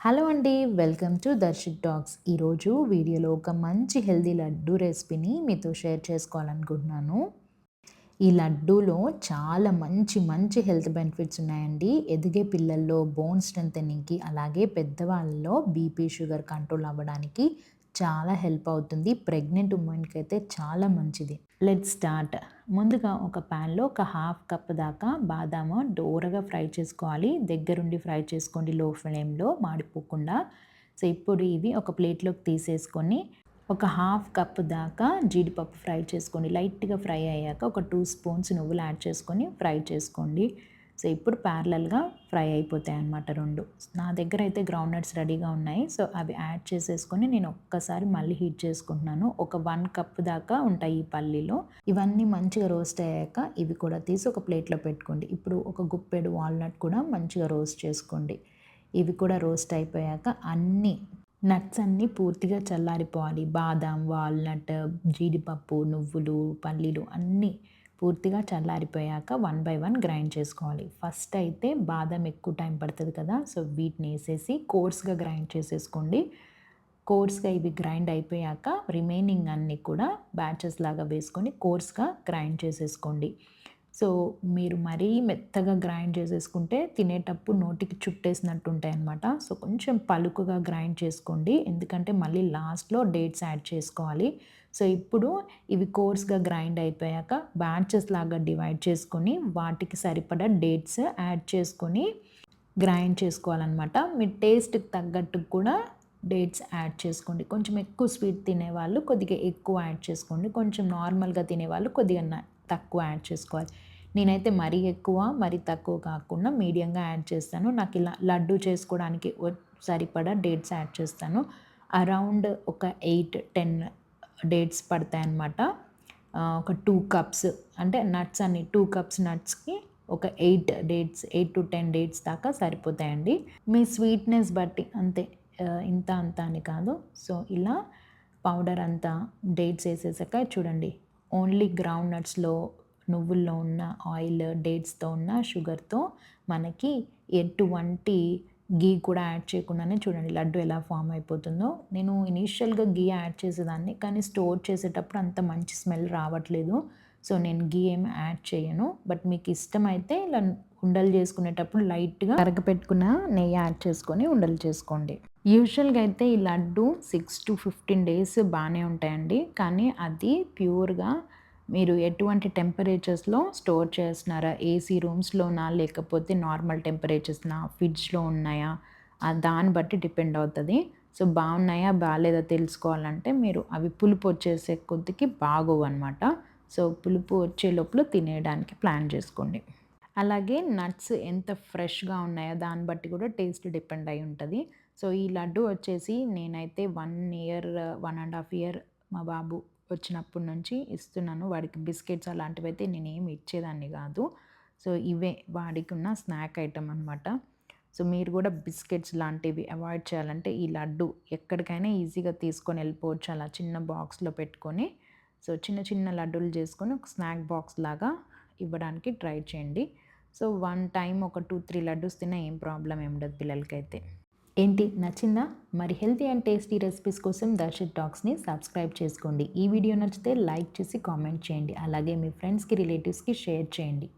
Hello అండి welcome to Darshik talks ఈరోజు వీడియోలో ఒక మంచి హెల్దీ లడ్డు రెసిపీని మీతో షేర్ చేసుకోవాలనుకుంటున్నాను. ఈ లడ్డూలో చాలా మంచి మంచి హెల్త్ బెనిఫిట్స్ ఉన్నాయండి. ఎదిగే పిల్లల్లో బోన్ స్ట్రెంథనింగ్కి అలాగే పెద్దవాళ్ళలో బీపీ షుగర్ కంట్రోల్ అవ్వడానికి చాలా హెల్ప్ అవుతుంది. ప్రెగ్నెంట్ ఉమెన్కి అయితే చాలా మంచిది. Let start. ముందుగా ఒక ప్యాన్లో ఒక హాఫ్ కప్ దాకా బాదాము డోరగా ఫ్రై చేసుకోవాలి. దగ్గరుండి ఫ్రై చేసుకోండి లో ఫ్లేమ్లో మాడిపోకుండా. సో ఇప్పుడు ఇవి ఒక ప్లేట్లోకి తీసేసుకొని ఒక హాఫ్ కప్ దాకా జీడిపప్పు ఫ్రై చేసుకోండి. లైట్గా ఫ్రై అయ్యాక ఒక టూ స్పూన్స్ నువ్వులు యాడ్ చేసుకొని ఫ్రై చేసుకోండి. సో ఇప్పుడు ప్యారలల్గా ఫ్రై అయిపోతాయి అన్నమాట రెండు. నా దగ్గర అయితే గ్రౌండ్ నట్స్ రెడీగా ఉన్నాయి. సో అవి యాడ్ చేసేసుకొని నేను ఒక్కసారి మళ్ళీ హీట్ చేసుకుంటున్నాను. ఒక వన్ కప్ దాకా ఉంటాయి ఈ పల్లీలో. ఇవన్నీ మంచిగా రోస్ట్ అయ్యాక ఇవి కూడా తీసి ఒక ప్లేట్లో పెట్టుకోండి. ఇప్పుడు ఒక గుప్పెడు వాల్నట్ కూడా మంచిగా రోస్ట్ చేసుకోండి. ఇవి కూడా రోస్ట్ అయిపోయాక అన్నీ నట్స్ అన్నీ పూర్తిగా చల్లారిపోవాలి. బాదాం వాల్నట్ జీడిపప్పు నువ్వులు పల్లీలు అన్నీ పూర్తిగా చల్లారిపోయాక వన్ బై వన్ గ్రైండ్ చేసుకోవాలి. ఫస్ట్ అయితే బాదం ఎక్కువ టైం పడుతుంది కదా సో వీటిని వేసేసి కోర్స్గా గ్రైండ్ చేసేసుకోండి. కోర్స్గా ఇవి గ్రైండ్ అయిపోయాక రిమైనింగ్ అన్నీ కూడా బ్యాచెస్ లాగా వేసుకొని కోర్స్గా గ్రైండ్ చేసేసుకోండి. సో మీరు మరీ మెత్తగా గ్రైండ్ చేసేసుకుంటే తినేటప్పుడు నోటికి చుట్టేసినట్టు ఉంటాయి అనమాట సో కొంచెం పలుకుగా గ్రైండ్ చేసుకోండి. ఎందుకంటే మళ్ళీ లాస్ట్లో డేట్స్ యాడ్ చేసుకోవాలి. సో ఇప్పుడు ఇవి కోర్స్గా గ్రైండ్ అయిపోయాక బ్యాచెస్ లాగా డివైడ్ చేసుకొని వాటికి సరిపడా డేట్స్ యాడ్ చేసుకొని గ్రైండ్ చేసుకోవాలన్నమాట. మీ టేస్ట్కి తగ్గట్టు కూడా డేట్స్ యాడ్ చేసుకోండి. కొంచెం ఎక్కువ స్వీట్ తినేవాళ్ళు కొద్దిగా ఎక్కువ యాడ్ చేసుకోండి. కొంచెం నార్మల్గా తినేవాళ్ళు కొద్దిగా తక్కువ యాడ్ చేసుకోవాలి. నేనైతే మరీ ఎక్కువ మరీ తక్కువ కాకుండా మీడియంగా యాడ్ చేస్తాను. నాకు ఇలా లడ్డు చేసుకోవడానికి సరిపడా డేట్స్ యాడ్ చేస్తాను. అరౌండ్ ఒక ఎయిట్ టెన్ డేట్స్ పడతాయి అన్నమాట ఒక టూ కప్స్ అంటే నట్స్ అన్ని టూ కప్స్ నట్స్కి ఒక eight dates eight to ten dates దాకా సరిపోతాయండి. మీ స్వీట్నెస్ బట్టి అంతే ఇంత అంత అని కాదు. సో ఇలా పౌడర్ అంతా డేట్స్ వేసేసాక చూడండి ఓన్లీ గ్రౌండ్ నట్స్లో నువ్వుల్లో ఉన్న ఆయిల్ డేట్స్తో ఉన్న షుగర్తో మనకి ఎటువంటి గీ కూడా యాడ్ చేయకుండానే చూడండి లడ్డు ఎలా ఫామ్ అయిపోతుందో. నేను ఇనీషియల్గా గీ యాడ్ చేసేదాన్ని కానీ స్టోర్ చేసేటప్పుడు అంత మంచి స్మెల్ రావట్లేదు. సో నేను గీ ఏం యాడ్ చేయను. బట్ మీకు ఇష్టమైతే ఇలా ఉండలు చేసుకునేటప్పుడు లైట్గా కరగపెట్టుకున్న నెయ్యి యాడ్ చేసుకొని ఉండలు చేసుకోండి. యూజువల్గా అయితే ఈ laddu six to fifteen days బాగానే ఉంటాయండి. కానీ అది ప్యూర్గా మీరు ఎటువంటి టెంపరేచర్స్లో స్టోర్ చేస్తున్నారా? ఏసీ రూమ్స్లోనా? లేకపోతే నార్మల్ టెంపరేచర్స్నా? ఫ్రిడ్జ్లో ఉన్నాయా? దాన్ని బట్టి డిపెండ్ అవుతుంది. సో బాగున్నాయా? బాగాలేదా? తెలుసుకోవాలంటే మీరు అవి పులుపు వచ్చేసే కొద్దికి బాగోవు అనమాట సో పులుపు వచ్చే లోపల తినేయడానికి ప్లాన్ చేసుకోండి. అలాగే నట్స్ ఎంత ఫ్రెష్గా ఉన్నాయో దాన్ని బట్టి కూడా టేస్ట్ డిపెండ్ అయి ఉంటుంది. సో ఈ లడ్డు వచ్చేసి నేనైతే one year one and half year మా బాబు వచ్చినప్పటి నుంచి ఇస్తున్నాను. వాడికి బిస్కెట్స్ అలాంటివి అయితే నేను ఏమి ఇచ్చేదాన్ని కాదు. సో ఇవే వాడికి ఉన్న స్నాక్ ఐటమ్ అనమాట సో మీరు కూడా బిస్కెట్స్ లాంటివి అవాయిడ్ చేయాలంటే ఈ లడ్డు ఎక్కడికైనా ఈజీగా తీసుకొని వెళ్ళిపోవచ్చు. అలా చిన్న బాక్స్లో పెట్టుకొని సో చిన్న చిన్న లడ్డూలు చేసుకొని ఒక స్నాక్ బాక్స్ లాగా ఇవ్వడానికి ట్రై చేయండి. సో వన్ టైం ఒక టూ త్రీ లడ్డూస్ తిన్నా ఏం ప్రాబ్లం ఏమి ఉండదు పిల్లలకైతే. ఏంటి? నచ్చిందా? మరి హెల్తీ అండ్ టేస్టీ రెసిపీస్ కోసం దర్శిత్ టాక్స్ని సబ్స్క్రైబ్ చేసుకోండి. ఈ వీడియో నచ్చితే లైక్ చేసి కామెంట్ చేయండి. అలాగే మీ ఫ్రెండ్స్కి రిలేటివ్స్కి షేర్ చేయండి.